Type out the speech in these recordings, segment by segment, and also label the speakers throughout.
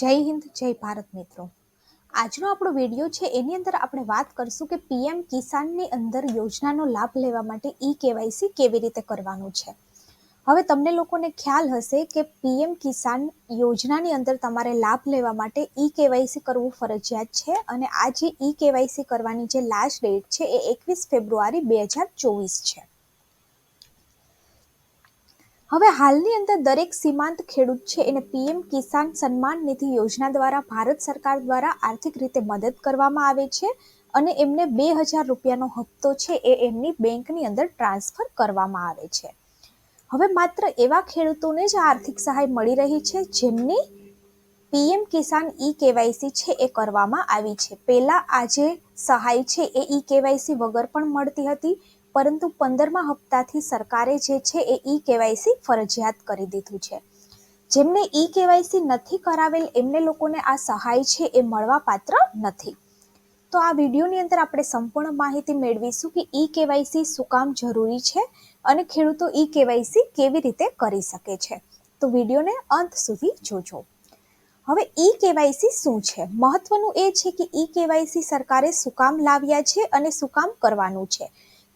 Speaker 1: જય હિન્દ, જય ભારત મિત્રો. આજનો આપણો વીડિયો છે, એની અંદર આપણે વાત કરશું કે પીએમ કિસાનની અંદર યોજનાનો લાભ લેવા માટે ઈ કેવાયસી કેવી રીતે કરવાનું છે. હવે તમને લોકોને ખ્યાલ હશે કે પીએમ કિસાન યોજનાની અંદર તમારે લાભ લેવા માટે ઈ કેવાયસી કરવું ફરજિયાત છે અને આ જે ઈ કેવાયસી કરવાની જે લાસ્ટ ડેટ છે, એ એકવીસ ફેબ્રુઆરી બે હજાર ચોવીસ છે. હવે હાલની અંદર દરેક સીમાંત ખેડૂત છે, એને પીએમ કિસાન સન્માન નિધિ યોજના દ્વારા ભારત સરકાર દ્વારા આર્થિક રીતે મદદ કરવામાં આવે છે અને એમને બે હજાર રૂપિયાનો હપ્તો છે એ એમની બેંકની અંદર ટ્રાન્સફર કરવામાં આવે છે. હવે માત્ર એવા ખેડૂતોને જ આર્થિક સહાય મળી રહી છે જેમની પીએમ કિસાન ઈ કેવાયસી છે એ કરવામાં આવી છે. પહેલાં આ જે સહાય છે એ ઈ કેવાયસી વગર પણ મળતી હતી. પરંતુ પંદરમા હપ્તાથી સરકારે જે છે એ ઈ કેવાયસી ફરજિયાત કરી દીધું છે. જેમને ઈ કેવાયસી નથી કરાવેલ, એમને લોકોને આ સહાય છે એ મળવા પાત્ર નથી. તો આ વિડીયોની અંદર આપણે સંપૂર્ણ માહિતી મેળવીશું કે ઈ કેવાયસી શું કામ જરૂરી છે અને ખેડૂતો ઈ કેવાયસી કેવી રીતે કરી શકે છે. તો વિડીયોને અંત સુધી જોજો. હવે ઈ કેવાયસી શું છે? મહત્વનું એ છે કે ઈ કેવાયસી સરકારે શું કામ લાવ્યા છે અને શું કામ કરવાનું છે?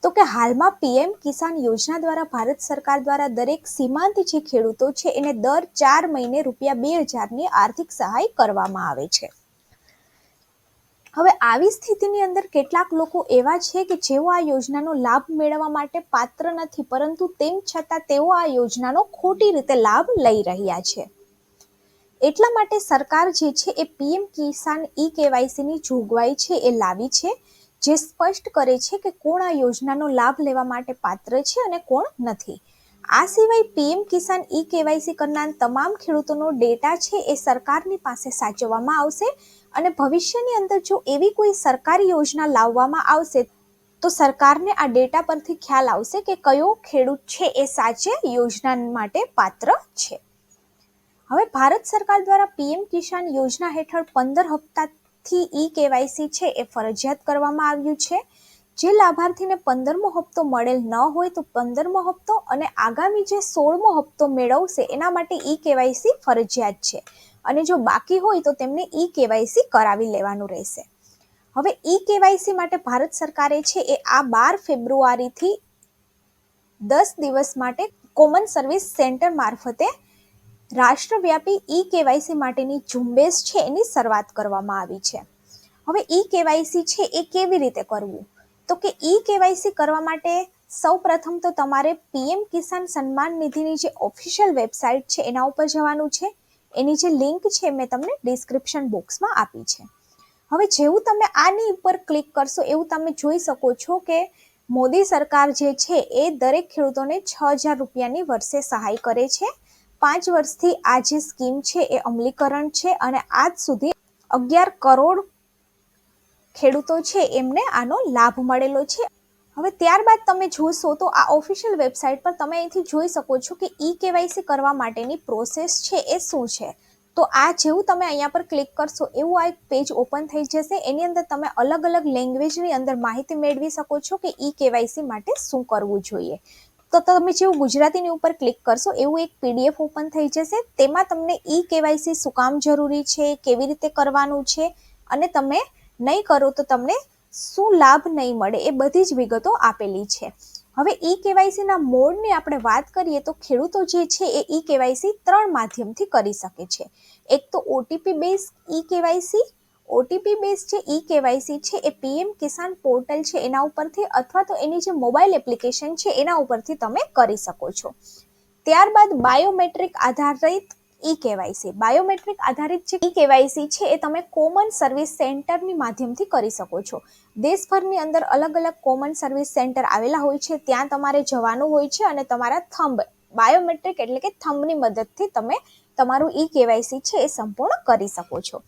Speaker 1: તો કે હાલમાં પીએમ કિસાન યોજના દ્વારા ભારત સરકાર દ્વારા દરેક સીમાંત જે ખેડૂતો છે, એને દર ચાર મહિને રૂપિયા બે હજારની આર્થિક સહાય કરવામાં આવે છે. હવે આવી સ્થિતિની અંદર કેટલાક લોકો એવા છે કે જેઓ આ યોજનાનો લાભ મેળવવા માટે પાત્ર નથી, પરંતુ તેમ છતાં તેઓ આ યોજનાનો ખોટી રીતે લાભ લઈ રહ્યા છે. એટલા માટે સરકાર જે છે, એ પીએમ કિસાન ઈ કેવાયસીની જોગવાઈ છે, એ લાવી છે જે સ્પષ્ટ કરે છે કે કોણ આ યોજનાનો લાભ લેવા માટે પાત્ર છે અને કોણ નથી. આ સિવાય પીએમ કિસાન ઈ કેવાયસી કરનાર તમામ ખેડૂતોનો ડેટા છે એ સરકારની પાસે સાચવવામાં આવશે અને ભવિષ્યની અંદર જો એવી કોઈ સરકારી યોજના લાવવામાં આવશે તો સરકારને આ ડેટા પરથી ખ્યાલ આવશે કે કયો ખેડૂત છે એ સાચે યોજના માટે પાત્ર છે. હવે ભારત સરકાર દ્વારા પીએમ કિસાન યોજના હેઠળ પંદર હપ્તાથી ઈ કેવાયસી છે એ ફરજિયાત કરવામાં આવ્યું છે. જે લાભાર્થીને પંદરમો હપ્તો મળેલ ન હોય તો પંદરમો હપ્તો અને આગામી જે સોળમો હપ્તો મેળવશે એના માટે ઈ કેવાયસી ફરજિયાત છે. અને જો બાકી હોય તો તેમને ઈ કેવાયસી કરાવી લેવાનું રહેશે. હવે ઈ કેવાયસી માટે ભારત સરકારે છે એ આ બાર ફેબ્રુઆરીથી દસ દિવસ માટે કોમન સર્વિસ સેન્ટર મારફતે રાષ્ટ્રવ્યાપી ઈ કેવાયસી માટેની ઝુંબેશ છે એની શરૂઆત કરવામાં આવી છે. હવે ઈ કેવાયસી છે એ કેવી રીતે કરવું? તો કે ઈ કેવાયસી કરવા માટે સૌ પ્રથમ તો તમારે પીએમ કિસાન સન્માન નિધિની જે ઓફિશિયલ વેબસાઇટ છે એના ઉપર જવાનું છે. એની જે લિંક છે મેં તમને ડિસ્ક્રિપ્શન બોક્સમાં આપી છે. હવે જેવું તમે આની ઉપર ક્લિક કરશો એવું તમે જોઈ શકો છો કે મોદી સરકાર જે છે એ દરેક ખેડૂતોને છ હજાર રૂપિયાની વર્ષે સહાય કરે છે. પાંચ વર્ષથી આ જે સ્કીમ છે એ અમલીકરણ છે અને આજ સુધી અગિયાર કરોડ ખેડૂતો છે એમને આનો લાભ મળેલો છે. હવે ત્યારબાદ તમે જોશો તો આ ઓફિશિયલ વેબસાઇટ પર તમે અહીંથી જોઈ શકો છો કે ઈ કેવાયસી કરવા માટેની પ્રોસેસ છે એ શું છે. તો આ જેવું તમે અહીંયા પર ક્લિક કરશો એવું આ એક પેજ ઓપન થઈ જશે. એની અંદર તમે અલગ અલગ લેંગ્વેજની અંદર માહિતી મેળવી શકો છો કે ઈ કેવાયસી માટે શું કરવું જોઈએ. તો તમે જેવું ગુજરાતીની ઉપર ક્લિક કરશો, એવું એક પીડીએફ ઓપન થઈ જશે. તેમાં તમને ઈ કેવાયસી શું કામ જરૂરી છે, કેવી રીતે કરવાનું છે, અને તમે નહીં કરો તો તમને શું લાભ નહીં મળે એ બધી જ વિગતો આપેલી છે. હવે ઈ કેવાયસીના મોડની આપણે વાત કરીએ તો ખેડૂતો જે છે એ ઈ કેવાયસી ત્રણ માધ્યમથી કરી શકે છે. એક તો OTP base e KYC OTP base જે ઈ કેવાયસી છે, એ પીએમ કિસાન પોર્ટલ છે, એના ઉપરથી અથવા તો એની જે મોબાઈલ એપ્લિકેશન છે, એના ઉપરથી તમે કરી શકો છો. ત્યારબાદ બાયોમેટ્રિક આધારિત ઈ કેવાયસી બાયોમેટ્રિક આધારિત જે ઈ કેવાયસી છે, એ તમે કોમન સર્વિસ સેન્ટરની માધ્યમથી કરી શકો છો. દેશભરની અંદર અલગ અલગ કોમન સર્વિસ સેન્ટર આવેલા હોય છે, ત્યાં તમારે જવાનું હોય છે અને તમારા થંબ બાયોમેટ્રિક એટલે કે થંબની મદદથી તમે તમારું ઈ કેવાયસી છે, એ સંપૂર્ણ કરી શકો છો.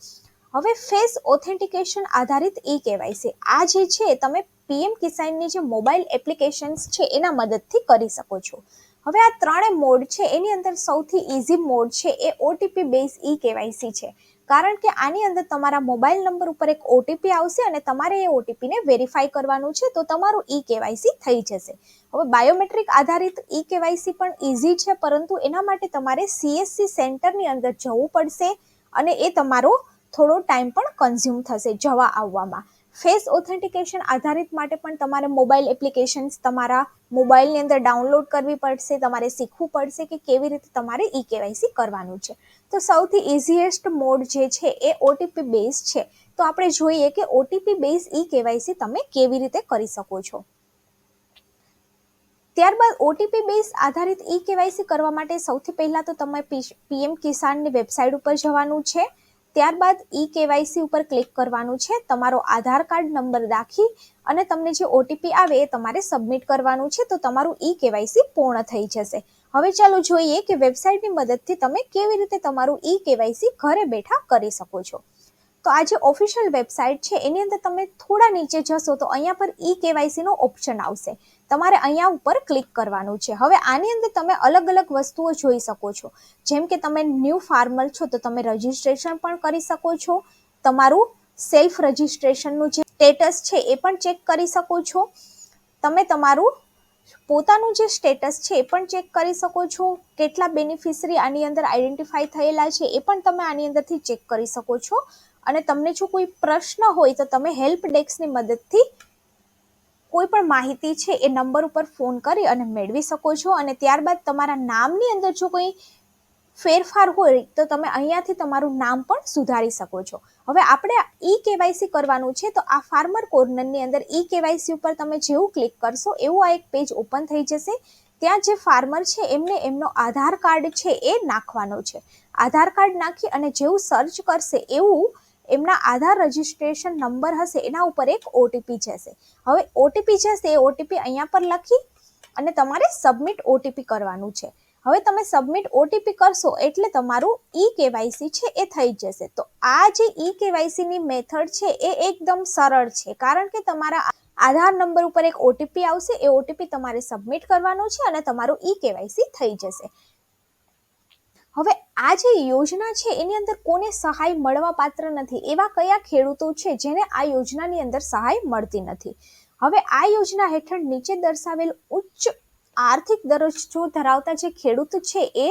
Speaker 1: હવે ફેસ ઓથેન્ટિકેશન આધારિત ઈ કેવાયસી આ જે છે, તમે પીએમ કિસાનની જે મોબાઈલ એપ્લિકેશન્સ છે, એના મદદથી કરી શકો છો. હવે આ ત્રણે મોડ છે, એની અંદર સૌથી ઇઝી મોડ છે, એ ઓટીપી બેઝ ઈ કેવાયસી છે. કારણ કે આની અંદર તમારા મોબાઈલ નંબર ઉપર એક ઓટીપી આવશે અને તમારે એ ઓટીપીને વેરીફાઈ કરવાનું છે, તો તમારું ઈ કેવાયસી થઈ જશે. હવે બાયોમેટ્રિક આધારિત ઈ કેવાયસી પણ ઇઝી છે, પરંતુ એના માટે તમારે સીએસસી સેન્ટરની અંદર જવું પડશે અને એ તમારો થોડો ટાઈમ પણ કન્ઝ્યુમ થશે જવા આવવામાં. ફેસ ઓથેન્ટિકેશન આધારિત માટે પણ તમારે મોબાઈલ એપ્લિકેશન્સ તમારા મોબાઈલની અંદર ડાઉનલોડ કરવી પડશે, તમારે શીખવું પડશે કે કેવી રીતે તમારે ઈ કેવાયસી કરવાનું છે. તો સૌથી ઇઝીએસ્ટ મોડ જે છે એ ઓટીપી બેઝ છે. તો આપણે જોઈએ કે ઓટીપી બેઝ ઈ કેવાયસી તમે કેવી રીતે કરી શકો છો. ત્યારબાદ ઓટીપી બેઝ આધારિત ઈ કેવાયસી કરવા માટે સૌથી પહેલાં તો તમે પીએમ કિસાનની વેબસાઇટ ઉપર જવાનું છે. ત્યારબાદ ઈ કેવાયસી ઉપર ક્લિક કરવાનું છે, તમારો આધાર કાર્ડ નંબર દાખી અને તમને જે ઓટીપી આવે એ તમારે સબમિટ કરવાનું છે, તો તમારું ઈ કેવાયસી પૂર્ણ થઈ જશે. હવે ચાલો જોઈએ કે વેબસાઇટની મદદથી તમે કેવી રીતે તમારું ઈ કેવાયસી ઘરે બેઠા કરી શકો છો. તો આ જે ઓફિશિયલ વેબસાઇટ છે, એની અંદર તમે થોડા નીચે જશો તો અહીંયા પર ઈ કેવાયસીનો ઓપ્શન આવશે. તમારે અહીંયા ઉપર ક્લિક કરવાનું છે. હવે આની અંદર તમે અલગ અલગ વસ્તુઓ જોઈ શકો છો. જેમ કે તમે ન્યૂ ફાર્મર છો તો તમે રજિસ્ટ્રેશન પણ કરી શકો છો. તમારું સેલ્ફ રજિસ્ટ્રેશનનું જે સ્ટેટસ છે એ પણ ચેક કરી શકો છો. તમે તમારું પોતાનું જે સ્ટેટસ છે એ પણ ચેક કરી શકો છો. કેટલા બેનિફિશરી આની અંદર આઈડેન્ટિફાઈ થયેલા છે એ પણ તમે આની અંદરથી ચેક કરી શકો છો. અને તમને જો કોઈ પ્રશ્ન હોય તો તમે હેલ્પ ડેસ્કની મદદથી કોઈ પણ માહિતી છે એ નંબર ઉપર ફોન કરી અને મેળવી શકો છો અને ત્યારબાદ તમારા નામની અંદર જો કોઈ ફેરફાર હોય તો તમે અહીંયાથી તમારું નામ પણ સુધારી શકો છો. હવે આપણે ઈ કેવાયસી કરવાનું છે તો આ ફાર્મર કોર્નરની અંદર ઈ કેવાયસી ઉપર તમે જેવું ક્લિક કરશો એવું આ એક પેજ ઓપન થઈ જશે. ત્યાં જે ફાર્મર છે એમને એમનો આધાર કાર્ડ છે એ નાખવાનો છે. આધાર કાર્ડ નાખી અને જેવું સર્ચ કરશે એવું એમના આધાર રજિસ્ટ્રેશન નંબર હશે, એના ઉપર એક ઓટીપી જશે. હવે ઓટીપી જશે, એ ઓટીપી અહીંયા પર લખી અને તમારે સબમિટ ઓટીપી કરવાનું છે. હવે તમે સબમિટ ઓટીપી કરશો એટલે તમારું ઈ કેવાયસી છે, એ થઈ જશે. તો આ જે ઈ કેવાયસીની મેથડ છે, એ એકદમ સરળ છે. કારણ કે તમારા આધાર નંબર ઉપર એક ઓટીપી આવશે, એ ઓટીપી તમારે સબમિટ કરવાનો છે અને તમારું ઈ કેવાયસી થઈ જશે. હવે આ જે યોજના છે, એની અંદર કોને સહાય મળવા પાત્ર નથી? એવા કયા ખેડૂતો છે જેને આ યોજનાની અંદર સહાય મળતી નથી? હવે આ યોજના હેઠળ નીચે દર્શાવેલ ઉચ્ચ આર્થિક દરજ્જો ધરાવતા જે ખેડૂત છે, એ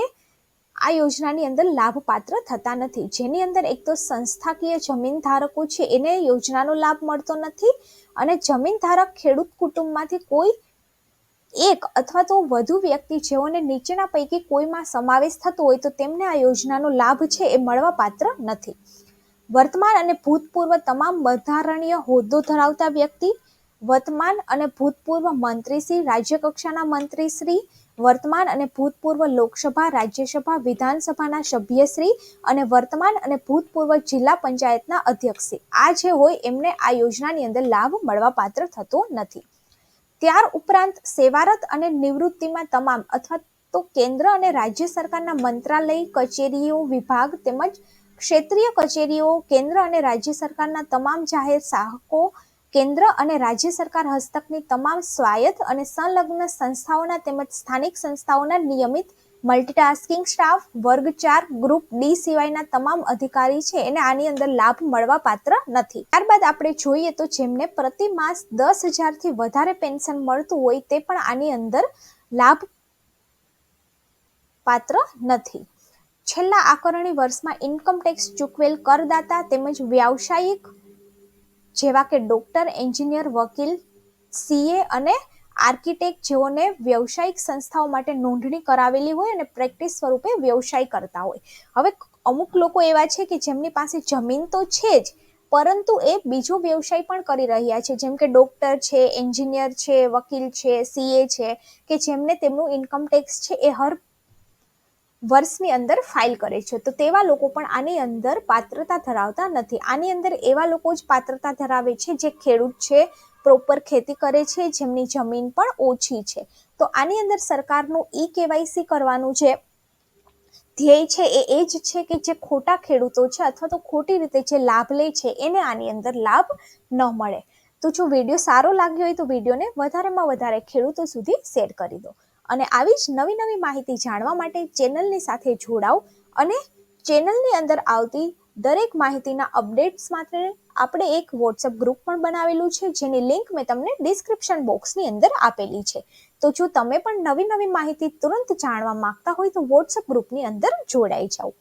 Speaker 1: આ યોજનાની અંદર લાભપાત્ર થતા નથી. જેની અંદર એક તો સંસ્થાકીય જમીન ધારકો છે, એને યોજનાનો લાભ મળતો નથી અને જમીન ધારક ખેડૂત કુટુંબમાંથી કોઈ એક અથવા તો વધુ વ્યક્તિ જેઓને નીચેના પૈકી કોઈમાં સમાવેશ થતો હોય તો તેમને આ યોજનાનો લાભ છે એ મળવા પાત્ર નથી. વર્તમાન અને ભૂતપૂર્વ તમામ બંધારણીય હોદ્દો ધરાવતા વ્યક્તિ, વર્તમાન અને ભૂતપૂર્વ મંત્રીશ્રી રાજ્ય કક્ષાના મંત્રીશ્રી વર્તમાન અને ભૂતપૂર્વ લોકસભા, રાજ્યસભા, વિધાનસભાના સભ્યશ્રી અને વર્તમાન અને ભૂતપૂર્વ જિલ્લા પંચાયતના અધ્યક્ષશ્રી આ જે હોય એમને આ યોજનાની અંદર લાભ મળવા પાત્ર થતો નથી. ત્યાર ઉપરાંત સેવારત અને નિવૃત્તિમાં તમામ અથવા તો કેન્દ્ર અને રાજ્ય સરકારના મંત્રાલય, કચેરીઓ, વિભાગ તેમજ ક્ષેત્રીય કચેરીઓ, કેન્દ્ર અને રાજ્ય સરકારના તમામ જાહેર સાહકો, કેન્દ્ર અને રાજ્ય સરકાર હસ્તકની તમામ સ્વાયત્ત અને સંલગ્ન સંસ્થાઓના તેમજ સ્થાનિક સંસ્થાઓના નિયમિત મલ્ટીટાસ્કિંગ સ્ટાફ વર્ગ ચાર ગ્રુપ ડી સિવાયના તમામ અધિકારી છે. એને આની અંદર લાભ મળવા પાત્ર નથી. ત્યારબાદ આપણે જોઈએ તો જેમને પ્રતિ માસ દસ હજારથી વધારે પેન્શન મળતું હોય તે પણ આની અંદર લાભ પાત્ર નથી. છેલ્લા આકરણી વર્ષમાં ઇન્કમ ટેક્સ ચૂકવેલ કરદાતા તેમજ વ્યાવસાયિક જેવા કે ડોક્ટર એન્જિનિયર વકીલ સીએ અને આર્કિટેક્ટ જેઓને વ્યવસાયિક સંસ્થાઓ માટે નોંધણી કરાવેલી હોય અને પ્રેક્ટિસ સ્વરૂપે વ્યવસાય કરતા હોય. હવે અમુક લોકો એવા છે કે જેમની પાસે જમીન તો છે જ, પરંતુ એ બીજો વ્યવસાય પણ કરી રહ્યા છે. જેમ કે ડોક્ટર છે, એન્જિનિયર છે, વકીલ છે સીએ છે, કે જેમને તેમનું ઇન્કમ ટેક્સ છે એ હર વર્ષની અંદર ફાઇલ કરે છે. તો તેવા લોકો પણ આની અંદર પાત્રતા ધરાવતા નથી. આની અંદર એવા લોકો જ પાત્રતા ધરાવે છે જે ખેડૂત છે પ્રોપર ખેતી કરે છે, જેમની જમીન પણ ઓછી છે. તો આની અંદર સરકારનું ઈ કેવાયસી કરવાનું જે ધ્યેય છે એ એ જ છે કે જે ખોટા ખેડૂતો છે અથવા તો ખોટી રીતે જે લાભ લે છે, એને આની અંદર લાભ ન મળે. તો જો વીડિયો સારો લાગ્યો હોય તો વિડીયોને વધારેમાં વધારે ખેડૂતો સુધી શેર કરી દો. અને આવી જ નવી નવી માહિતી જાણવા માટે ચેનલની સાથે જોડાઓ અને ચેનલની અંદર આવતી દરેક માહિતીના અપડેટ્સ માટે આપણે એક વોટ્સઅપ ગ્રુપ પણ બનાવેલું છે, જેની લિંક મેં તમને ડિસ્ક્રિપ્શન બોક્સની અંદર આપેલી છે. તો જો તમે પણ નવી નવી માહિતી તુરંત જાણવા માંગતા હોય તો વોટ્સઅપ ગ્રુપની અંદર જોડાઈ જાઓ.